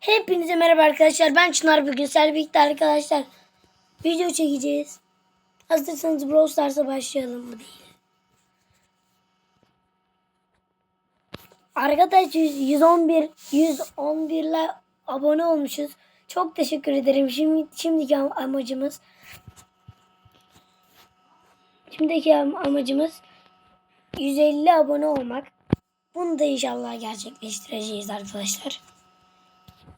Hepinize merhaba arkadaşlar. Ben Çınar bugün birlikte arkadaşlar video çekeceğiz. Hazırsanız Brawl Stars'a başlayalım mı değil. Arkadaşlar 111 111 ile abone olmuşuz. Çok teşekkür ederim. Şimdi şimdiki am- amacımız şimdiki am- amacımız 150 abone olmak. Bunu da inşallah gerçekleştireceğiz arkadaşlar.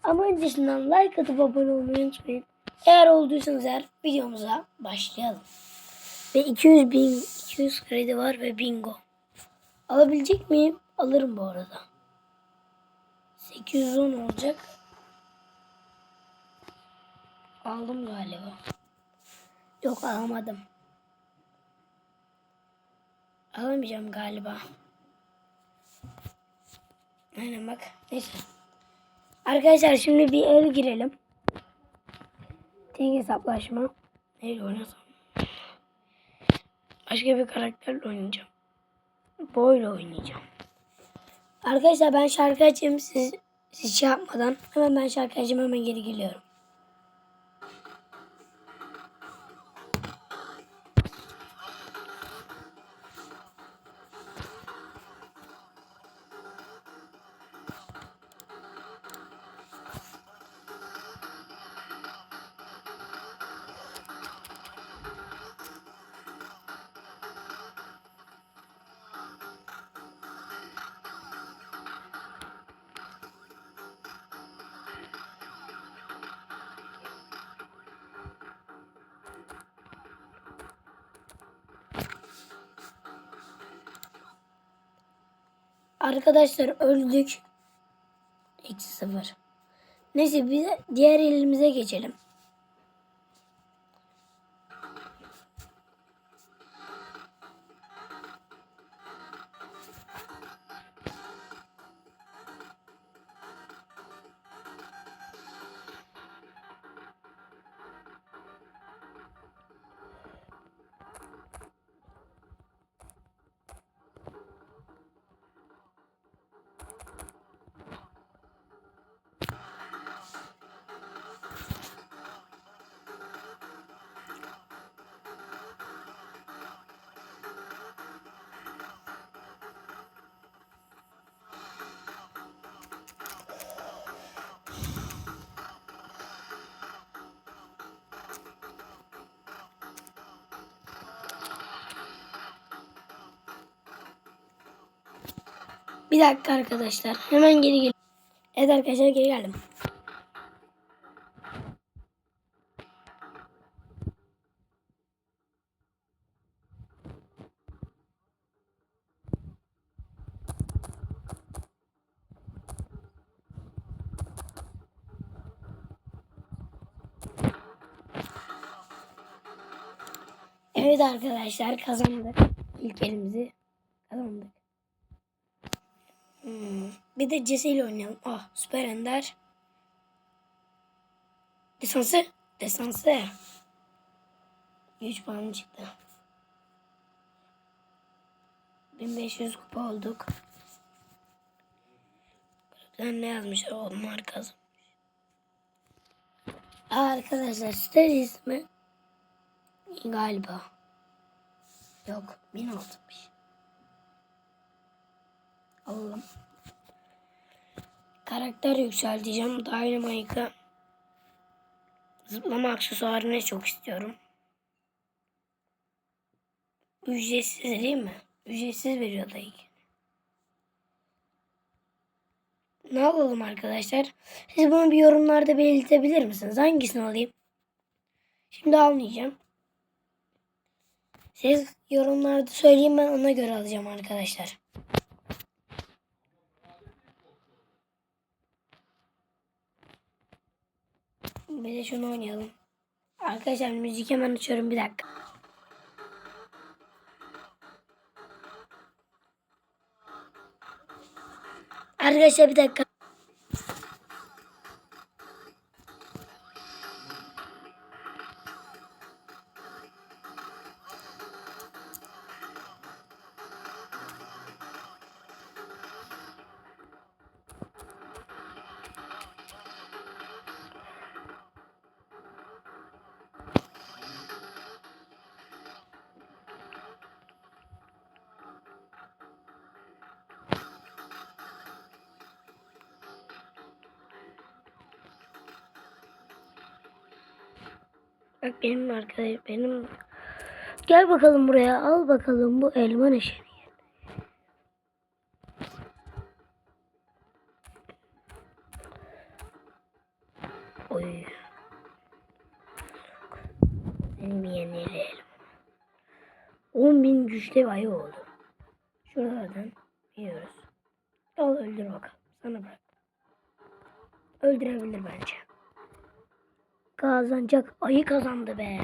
Ama öncesinden like atıp abone olmayı unutmayın. Eğer olduysanız eğer videomuza başlayalım. Ve 200 bin 200 kredi var ve bingo. Alabilecek miyim? Alırım bu arada. 810 olacak. Aldım galiba. Yok alamadım. Alamayacağım galiba. Aynen bak. Neyse. Arkadaşlar şimdi bir el girelim. Tek hesaplaşma. Neyle oynasam? Başka bir karakterle oynayacağım. Boyla oynayacağım. Arkadaşlar ben şarkı açayım siz, siz şey yapmadan. Hemen ben şarkı açayım hemen geri geliyorum. Arkadaşlar öldük. Eksi sıfır. Neyse bir diğer elimize geçelim. Bir dakika arkadaşlar. Hemen geri gel. Evet arkadaşlar geri geldim. Evet arkadaşlar kazandık. İlk elimizi kazandık. Hmm. Bir de Jesse ile oynayalım. Ah süper ender. Desansı. Desansı. 3 puan çıktı. 1500 kupa olduk. Gruptan ne yazmışlar? Onlar kazanmış. Aa, Arkadaşlar site ismi galiba. Yok 1006'mış. Alalım. Karakter yükselteceğim. Dynamite'ı zıplama aksesuarını çok istiyorum. Ücretsiz değil mi? Ücretsiz veriyor da ilk. Ne alalım arkadaşlar? Siz bunu bir yorumlarda belirtebilir misiniz? Hangisini alayım? Şimdi almayacağım. Siz yorumlarda söyleyin ben ona göre alacağım arkadaşlar. Bir de şunu oynayalım. Arkadaşlar müzik hemen açıyorum bir dakika. Arkadaşlar bir dakika. Bak benim arkadaş benim Gel bakalım buraya. Al bakalım bu elma neşeni. Oy. Benim yenili elma. 10 bin güçte ayı oldu. Şuralardan yiyoruz. Al öldür bakalım. Sana bırak. Öldürebilir bence. Kazanacak. Ayı kazandı be.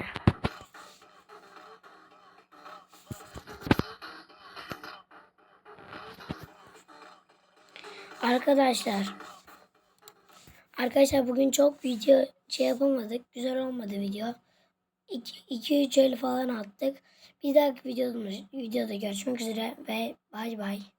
Arkadaşlar. Arkadaşlar bugün çok video şey yapamadık. Güzel olmadı video. 2-3 el falan attık. Bir dahaki videoda, videoda görüşmek üzere ve bay bay.